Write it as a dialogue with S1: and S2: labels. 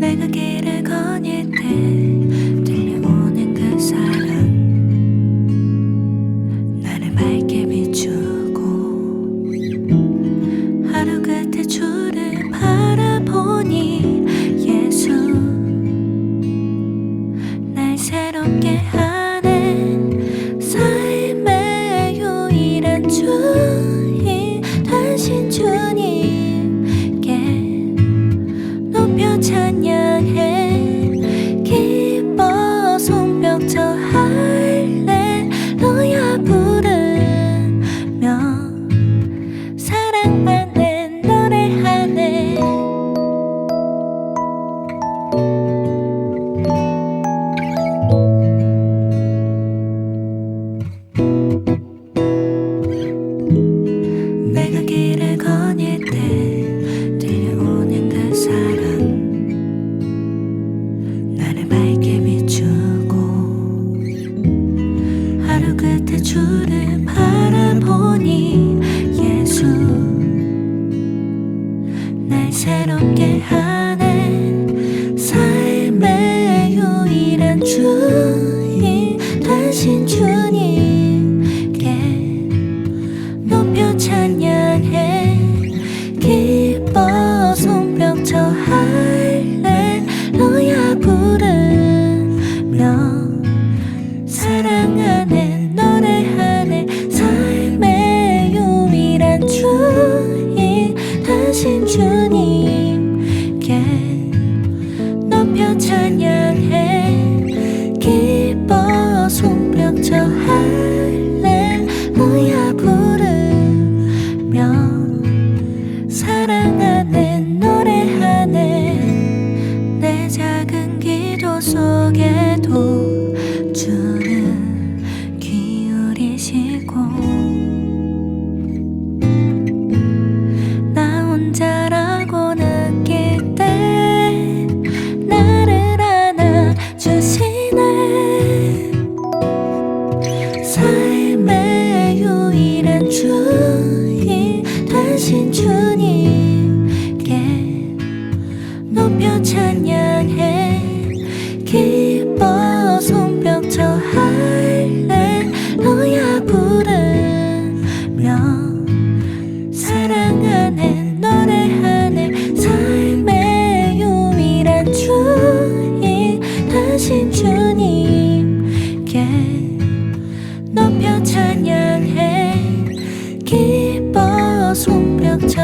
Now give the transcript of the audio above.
S1: 내가 길을 새롭게 하는 삶의 유일한 주인 되신 주님께 높여 찬양해. 기뻐 손뼉쳐 할렐루야 부르며 사랑하는 노래하는 삶의 유일한 주인 되신 주 부르며 사랑하네 노래하네 내 작은 기도 속에도 주는 기울이시고 높여 찬양해. 기뻐 손뼉쳐 할렐루야 부르며 사랑하네. 노래하네 삶의 유일한 주인 하신 주님께 높여 찬양해. 기뻐 손뼉쳐